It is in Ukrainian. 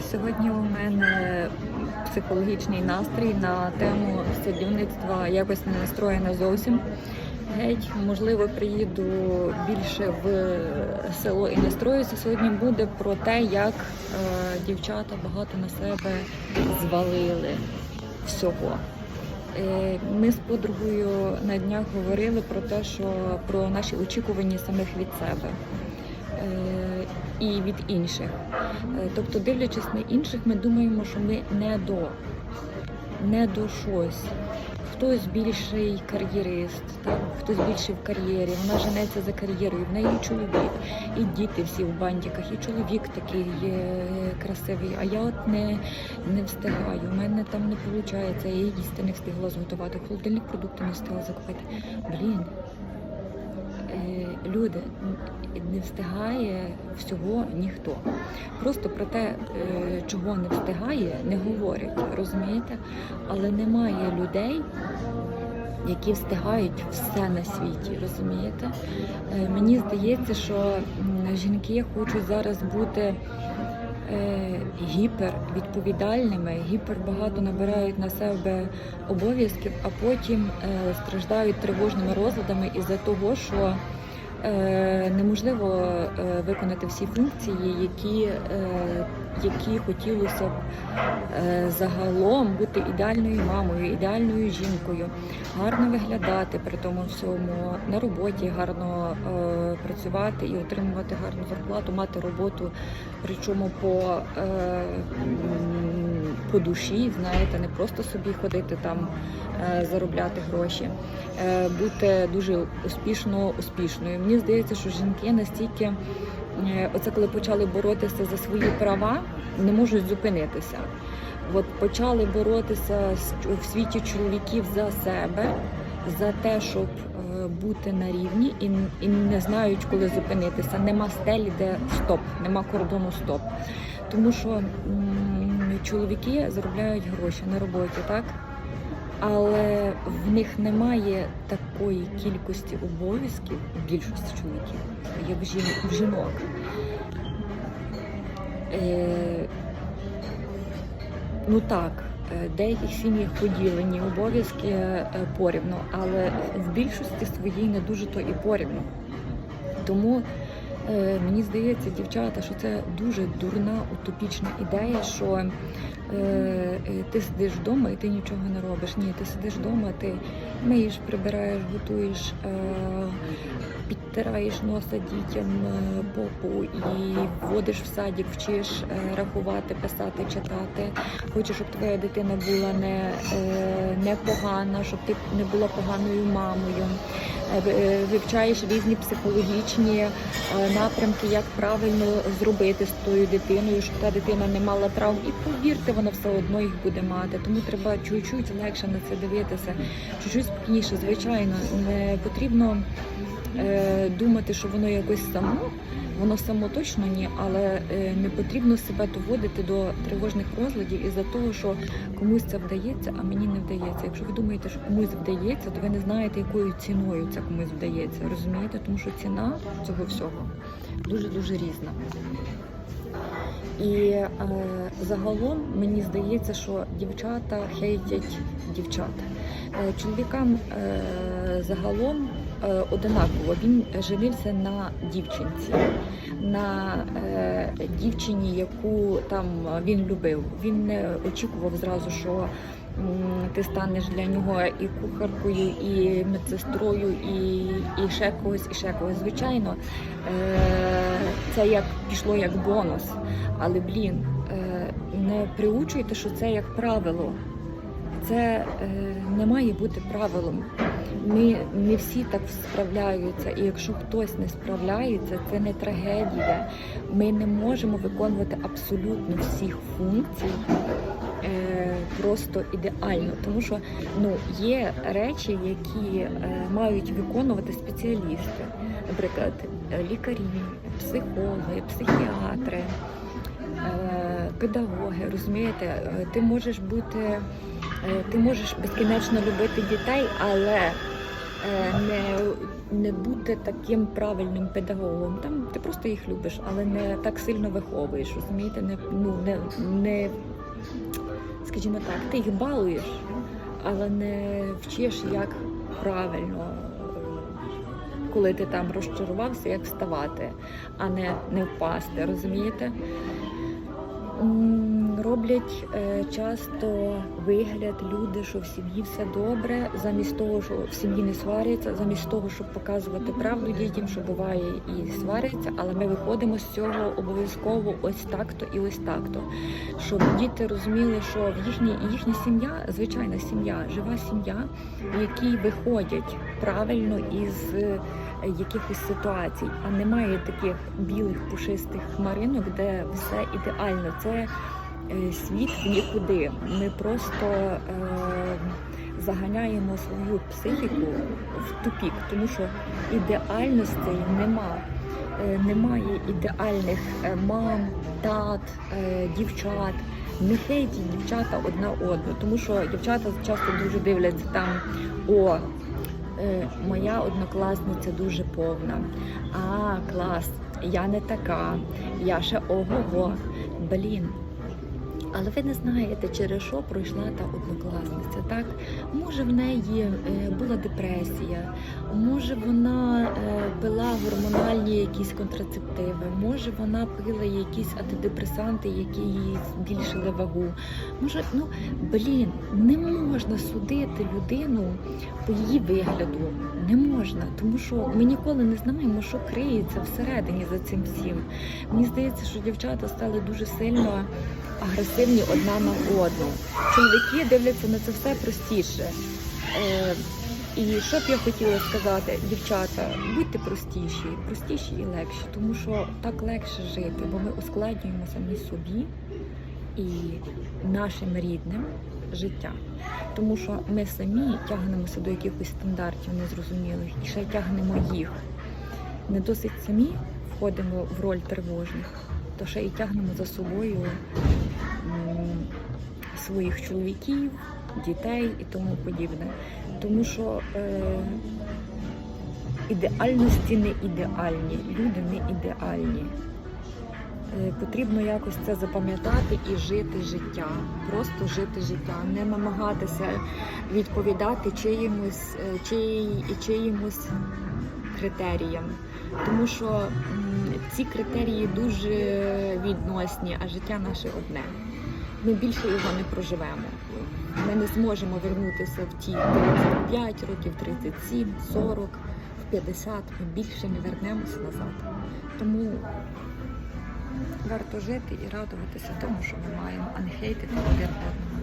Сьогодні у мене психологічний настрій на тему садівництва якось не настроєна зовсім. Геть, можливо, приїду більше в село і настроюся. Сьогодні буде про те, як е, дівчата багато на себе звалили всього. Е, Ми з подругою на днях говорили про те, що про наші очікування самих від себе е, і від інших. Е, Тобто, дивлячись на інших, ми думаємо, що ми не до, не до щось. Хтось більший кар'єрист, хтось більший в кар'єрі, вона женеться за кар'єрою, в неї і чоловік, і діти всі в бандіках, і чоловік такий красивий, а я от не, не встигаю, у мене там не виходить, я їсти не встигла зготувати, холодильник продукти не встигла закупити. Блін, люди, не встигає всього ніхто. Просто про те, е, чого не встигає, не говорять, розумієте? Але немає людей, які встигають все на світі, розумієте? Е, Мені здається, що жінки хочуть зараз бути е, гіпервідповідальними, гіпербагато набирають на себе обов'язків, а потім страждають тривожними розладами із-за того, що неможливо е, виконати всі функції, які, е, які хотілося б е, загалом бути ідеальною мамою, ідеальною жінкою, гарно виглядати при тому всьому, на роботі гарно е, працювати і отримувати гарну зарплату, мати роботу, причому по, е, по душі, знаєте, не просто собі ходити там е, заробляти гроші, е, бути дуже успішно успішною. Мені здається, що жінки настільки, е, оце коли почали боротися за свої права, не можуть зупинитися. От почали боротися в світі чоловіків за себе, за те, щоб бути на рівні, і, і не знають, коли зупинитися. Нема стелі, де стоп, нема кордону стоп. Тому що м, чоловіки заробляють гроші на роботі, так? Але в них немає такої кількості обов'язків в більшості чоловіків, як в жін- жінок. Е, ну так, е, в деяких сім'ях поділені обов'язки е, порівну, але в більшості своїй не дуже то і порівну. Тому е, мені здається, дівчата, що це дуже дурна утопічна ідея, що е, е, ти сидиш вдома і ти нічого не робиш. Ні, ти сидиш вдома, ти миєш, прибираєш, готуєш, е, підтираєш носа дітям е, попу і вводиш в садик, вчиш е, рахувати, писати, читати. Хочеш, щоб твоя дитина була не, е, не погана, щоб ти не була поганою мамою. Е, ви- е, Вивчаєш різні психологічні е, напрямки, як правильно зробити з тою дитиною, щоб та дитина не мала травм. І повірте, вона все одно їх буде мати. Тому треба чуть-чуть легше на це дивитися, чуть-чуть спокійніше. Звичайно, не потрібно е, думати, що воно якось само. Воно само точно ні, але е, не потрібно себе доводити до тривожних розладів із-за того, що комусь це вдається, а мені не вдається. Якщо ви думаєте, що комусь вдається, то ви не знаєте, якою ціною це комусь вдається. Розумієте? Тому що ціна цього всього дуже дуже різна. І е, загалом мені здається, що дівчата хейтять дівчат. Е, чоловікам е, загалом е, одинаково. Він женився на дівчинці, на е, дівчині, яку там він любив. Він не очікував зразу, що ти станеш для нього і кухаркою, і медсестрою, і, і ще когось, і ще когось. Звичайно, е, це як пішло як бонус. Але блін, е, не приучуйте, що це як правило. Це е, не має бути правилом. Ми не всі так справляються, і якщо хтось не справляється, це не трагедія. Ми не можемо виконувати абсолютно всіх функцій просто ідеально, тому що ну є речі, які е, мають виконувати спеціалісти, наприклад, е, лікарі, психологи, психіатри. е, Педагоги, розумієте, Е, ти можеш бути, е, ти можеш безкінечно любити дітей, але е, не не бути таким правильним педагогом. Там ти просто їх любиш, але не так сильно виховуєш. Розумієте, не ну не, не скажімо так, ти їх балуєш, але не вчиш, як правильно, е, коли ти там розчарувався, як вставати, а не, не впасти. Розумієте? Роблять е, часто вигляд люди, що в сім'ї все добре, замість того, що в сім'ї не сваряться, замість того, щоб показувати правду дітям, що буває і сваряться, але ми виходимо з цього обов'язково ось так-то і ось так-то. Щоб діти розуміли, що в їхній їхня сім'я, звичайна сім'я, жива сім'я, в якій виходять правильно із е, якихось ситуацій, а немає таких білих пушистих хмаринок, де все ідеально. Це світ в нікуди. Ми просто е, заганяємо свою психіку в тупік, тому що ідеальностей нема. Е, Немає ідеальних е, мам, тат, е, дівчат. Не хейтіть дівчата одна одну, тому що дівчата часто дуже дивляться там о. е, Моя однокласниця дуже повна. А, клас, я не така, я ще ого-го. Блін. Але ви не знаєте, через що пройшла та однокласниця. Так, може в неї е, була депресія, може вона е, пила гормональні якісь контрацептиви, може вона пила якісь антидепресанти, які їй збільшили вагу. Може, ну блін, не можна судити людину по її вигляду. Не можна, тому що ми ніколи не знаємо, що криється всередині за цим всім. Мені здається, що дівчата стали дуже сильно агресивні одна на одну. Чоловіки дивляться на це все простіше. Е, і що б я хотіла сказати, дівчата, будьте простіші, простіші і легші, тому що так легше жити, бо ми ускладнюємо самі собі і нашим рідним життя. Тому що ми самі тягнемося до якихось стандартів незрозумілих і ще тягнемо їх. Не досить самі входимо в роль тривожних, то ще і тягнемо за собою своїх чоловіків, дітей і тому подібне. Тому що е, ідеальності не ідеальні, люди не ідеальні. Е, Потрібно якось це запам'ятати і жити життя, просто жити життя, не намагатися відповідати чиїмось, е, чиї, чиїмось критеріям. Тому що ці критерії дуже відносні, а життя наше одне. Ми більше його не проживемо. Ми не зможемо вернутися в ті 35 років, 37, 40, в 50. Ми більше не вернемося назад. Тому варто жити і радуватися тому, що ми маємо, а не хейтити один одного.